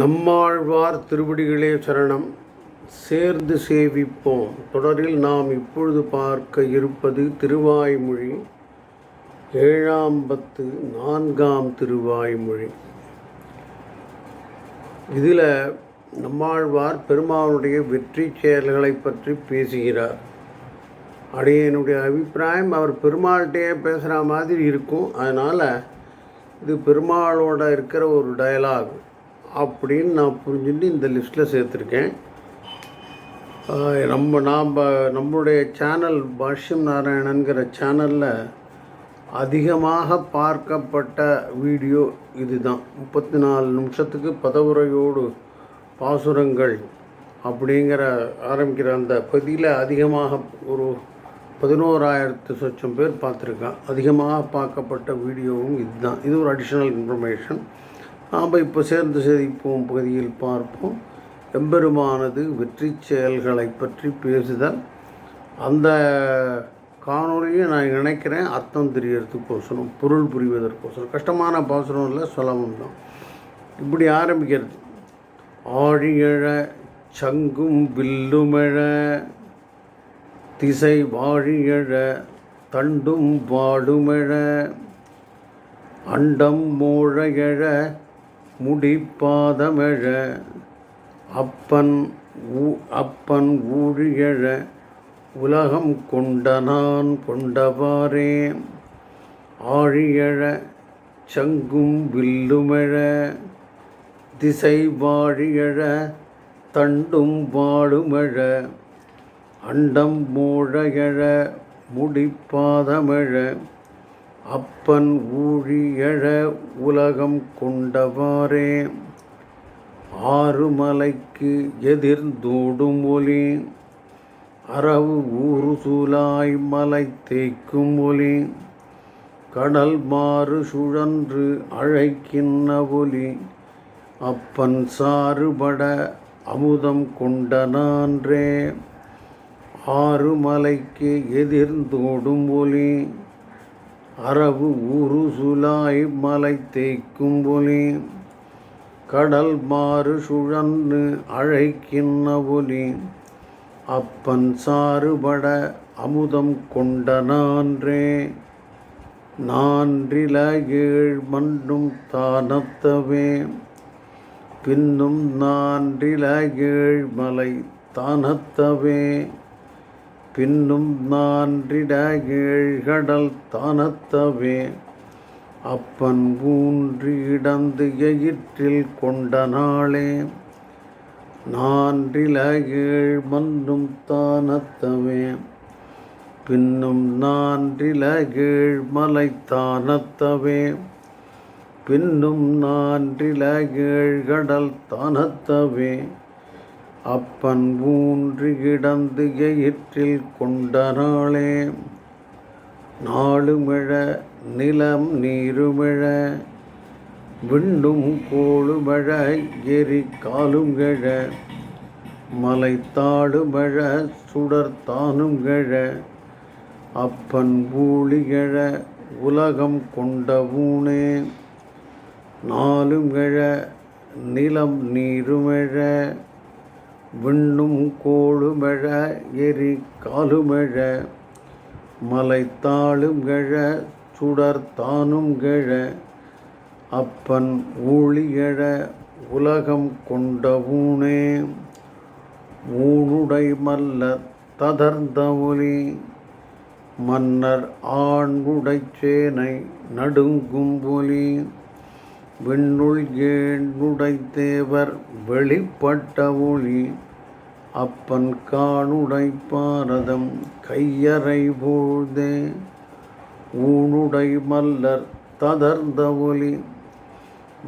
நம்மாழ்வார் திருவடிகளே சரணம். சேர்ந்து சேவிப்போம். தொடரில் நாம் இப்பொழுது பார்க்க இருப்பது திருவாய்மொழி. ஏழாம் பத்து நான்காம் திருவாய்மொழி. இதில் நம்மாழ்வார் பெருமாளுடைய வெற்றி செயல்களை பற்றி பேசுகிறார். அடையனுடைய அபிப்பிராயம் அவர் பெருமாள்கிட்டயே பேசுகிற மாதிரி இருக்கும். அதனால் இது பெருமாளோட இருக்கிற ஒரு டயலாக் அப்படின்னு நான் புரிஞ்சுட்டு இந்த லிஸ்ட்டில் சேர்த்துருக்கேன். நம்ம நாம் நம்மளுடைய சேனல் பாஷ்யம் நாராயணன்கிற சேனலில் அதிகமாக பார்க்கப்பட்ட வீடியோ இதுதான். முப்பத்தி நாலு நிமிஷத்துக்கு பதவுரையோடு பாசுரங்கள் அப்படிங்கிற ஆரம்பிக்கிற அந்த பதியில் அதிகமாக ஒரு பதினோராயிரத்து சொச்சம் பேர் பார்த்துருக்கான் அதிகமாக பார்க்கப்பட்ட வீடியோவும் இதுதான். இது ஒரு அடிஷ்னல் இன்ஃபர்மேஷன் நாம் இப்போ சேர்ந்து சேதிப்போம் பகுதியில் பார்ப்போம். எம்பெருமானது வெற்றி செயல்களை பற்றி பேசுதல். அந்த காணொலியை நான் நினைக்கிறேன் அர்த்தம் தெரியறதுக்கோசரம் பொருள் புரிவதற்கோசரம். கஷ்டமான பாசனம் இல்லை சுலபம் தான். இப்படி ஆரம்பிக்கிறது. ஆழியழ சங்கும் வில்லுமிழ திசை வாழியழ தண்டும் வாடுமெழ அண்டம் மோழையழ முடிப்பாதமெழ அப்பன் ஊ அப்பன் ஊழியழ உலகம் கொண்டனான் கொண்டவாறே. ஆழியழ சங்கும் வில்லுமெழ திசை வாழியழ தண்டும் வாழுமெழ அண்டம் மோழையழ முடிப்பாதமெழ அப்பன் ஊழியழ உலகம் கொண்டவாறே ஆறுமலைக்கு எதிர்ந்தோடும் ஒலி அரவு ஊறு சூலாய் மலை தேய்க்கும் ஒலி கடல் மாறு சுழன்று அழைக்கின்ற ஒலி அப்பன் சாறுபட அமுதம் கொண்ட நான்றே ஆறுமலைக்கு எதிர்ந்தோடும் ஒலி அரவு ஊரு சுலாய் மலை தேய்க்கும் ஒலி கடல் மாறு சுழன்று அழைக்கின்ற ஒலி அப்பன் சாறுபட அமுதம் கொண்ட நான்றே. நான்றில ஏழ் மண்ணும் தானத்தவே பின்னும் நான்றில ஏழ் மலை தானத்தவே. பின்னும் நான்றிட ஏழ்கடல் தானத்தவே. அப்பன் ஊன்றி இடந்து எயிற்றில் கொண்ட நாளே. நான்றில ஏழ் மன்னும் தானத்தவே. பின்னும் நான்றில ஏழ் மலை தானத்தவே. பின்னும் நான்றில ஏழ்கடல் தானத்தவே. அப்பன் ஊன்று கிடந்து எயிற்றில் கொண்ட நாளே நாளுமிழ நிலம் நீருமிழ விண்ணும் கோளுமழ எரி காலுங்கழ மலை தாடுமழ சுடர் தானுங்கழ அப்பன் ஊழிகழ உலகம் கொண்ட ஊனே நாலுங்கழ நிலம் நீருமிழ விண்ணும் கோளுமெழ எரி காலுமெழ மலைத்தாளும் தாளுங்கழ சுடர் தானுங்கழ அப்பன் ஊழியழ உலகம் கொண்ட ஊனே ஊனுடை மல்ல ததர்ந்த ஒலி மன்னர் ஆண் உடைச்சேனை நடுங்கும் ஒலி. விண்ணுள் ஏழுடை தேவர் வெளிப்பட்ட ஒளி? அப்பன் காணுடை பாரதம் கையறை போழ்தே ஊனுடை மல்லர் ததர்ந்த ஒலி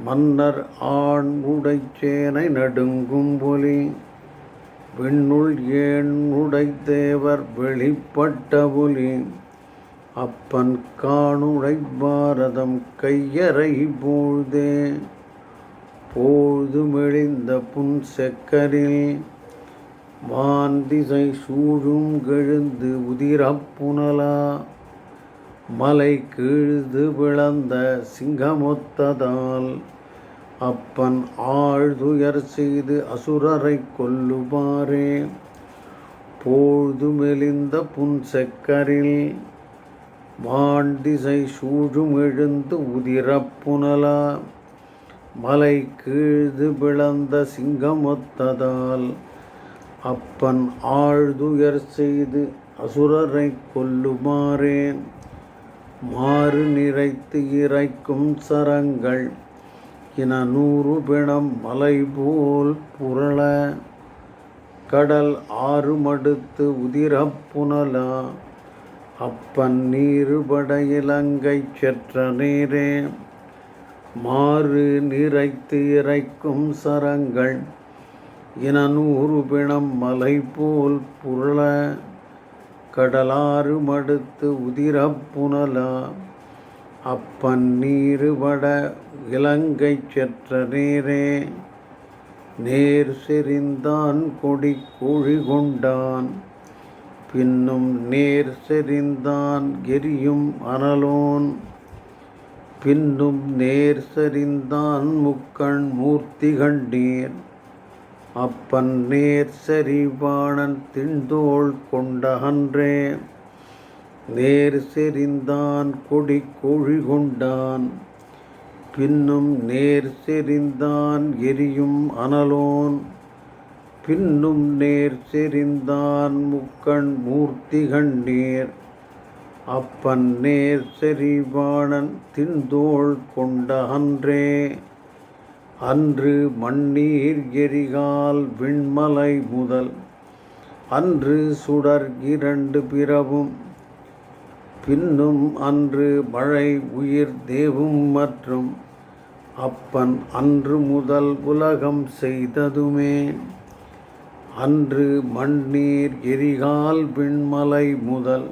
மன்னர் ஆண் உடைச்சேனை நடுங்கும் ஒலி விண்ணுள் ஏன் உடைத்தேவர் வெளிப்பட்ட ஒலி அப்பன் காணுடை பாரதம் கையறை போழ்தே போழ்து மெழிந்த புன் செக்கரில் சூழும் கெழுந்து உதிரப்புனலா. மலை கீழ்து விளந்த சிங்கமொத்ததால் அப்பன் ஆழ்துயர் செய்து அசுரரை கொல்லுமாறே. போழ்து மெலிந்த புன் செக்கரில் மாண்டிசை சூழும் எழுந்து உதிரப்புனலா மலை கீழ்து பிளந்த சிங்கமொத்ததால் அப்பன் ஆழ்துயர் செய்து அசுரரை கொல்லுமாறே மாறு நிறைத்து இறைக்கும் சரங்கள் இன நூறு பிணம் மலை போல் புரள கடல் ஆறு மடுத்து உதிரப்புனலா அப்பன் நீருபடையிலங்கை செற்ற நீரே மாறு நிறைத்து இறைக்கும் சரங்கள் இனநூறு பிணம் மலை போல் புரள கடலாறு மடுத்து உதிரப்புனலா அப்பன் நீருபட இலங்கை செற்ற நேரே நேர் செறிந்தான் கொடி கோழி கொண்டான். பின்னும் நேர் செறிந்தான் எரியும் அனலோன். பின்னும் நேர் செறிந்தான் முக்கண் மூர்த்தி கண்டீர் அப்பன் நேர் செறிவாணன் திண்டோள் கொண்டகன்றே. நேர் செறிந்தான் கொடி கோழி கொண்டான். பின்னும் நேர் செறிந்தான் எரியும் அனலோன். பின்னும் நேர் செறிந்தான் முக்கண் மூர்த்தி கண்ணீர் அப்பன் நேர் செறிவாணன் தின்தோள் கொண்ட அன்றே அன்று மண்ணீர் எரிகால் விண்மலை முதல். அன்று சுடர் இரண்டு பிறவும். பின்னும் அன்று மழை உயிர் தேவும் மற்றும் அப்பன் அன்று முதல் உலகம் செய்ததுமே. அன்று மண்ணீர் எரிகால் விண்மலை முதல்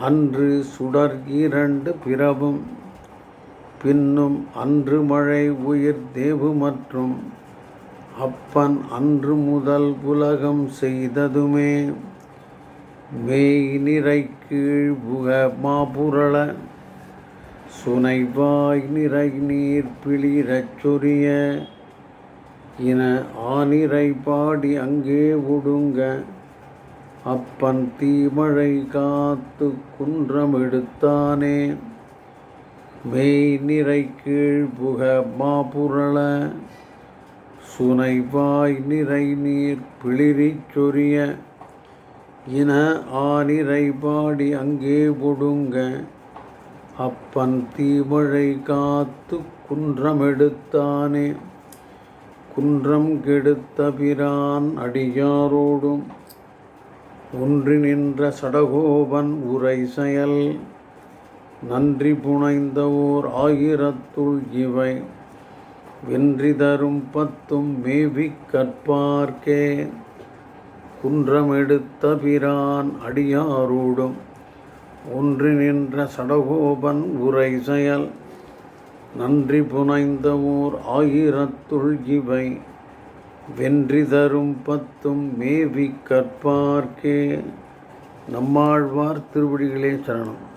அன்று சுடர் இரண்டு பிறவும் பின்னும் அன்று மழை உயிர் தேவு மற்றும் அப்பன் அன்று முதல் உலகம் செய்ததுமே மெய் நிறை கீழ் புக மாபுரள சுனைவாய் நிறை நீர் பிளிரச் சொரிய இன ஆனிரை பாடி அங்கே ஒடுங்க. அப்பன் தீமழை காத்து குன்றம் எடுத்தானே மெய் நிறை கீழ் புக மாபுரள. சுனைவாய் நிறை நீர் பிளிரிச் சொரிய. இன ஆனிரை பாடி அங்கே ஒடுங்க. அப்பன் தீமழை காத்து குன்றம் எடுத்தானே குன்றம் கெடுத்த பிரான் அடியாரோடும் ஒன்றி நின்ற சடகோபன் உரை செயல் நன்றி புனைந்த ஓர் ஆயிரத்துள் இவை. வென்றி தரும் பத்தும் மேவி கற்பார்க்கே. குன்றமெடுத்த பிரான் அடியாரோடும் ஒன்று நின்ற சடகோபன் உரை செயல் நன்றி புனைந்த ஓர் ஆயிரத்துள் இவை. வென்றி தரும் பத்தும் மேவி கற்பார்க்கே. நம்மாழ்வார் திருவடிகளே சரணம்.